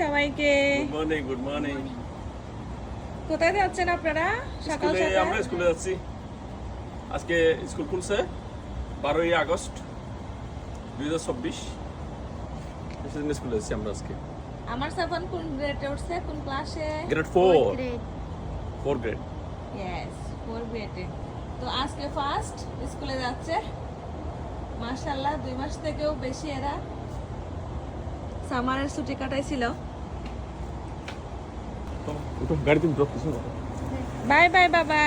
সবাইকে। Good morning good morning কোথায় যাচ্ছেন আপনারা? সকাল সকাল আমরা স্কুলে যাচ্ছি। আজকে স্কুল খুলছে বারোই আগস্ট দুই হাজার চব্বিশ। সেদিন স্কুলে যাচ্ছি আমরা আজকে। আমার সাবান কোন গ্রেডে উঠছে? কোন ক্লাসে grade four four grade yes four গ্রেডে তো আজকে ফার্স্ট স্কুলে যাচ্ছে। মাশাল্লাহ দুই মাস থেকেও বেশি এরা। সামারের ছুটি কাটাইছিল। বাই বাই বাবা।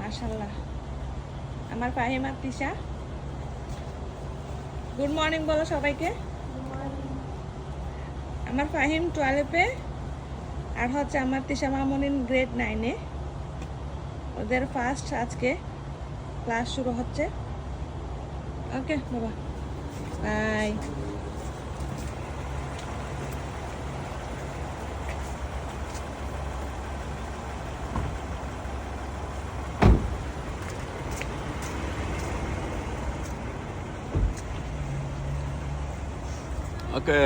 মাশাল্লাহ। আমার ফাহিমা তিশা। গুড মর্নিং বলো সবাইকে। আমার ফাহিম টুয়েলভে আর হচ্ছে আমার তিশা মামুনিন গ্রেড নাইনে ওদের ফার্স্ট আজকে। ক্লাস শুরু হচ্ছে। ওকে বাবা। Bye okay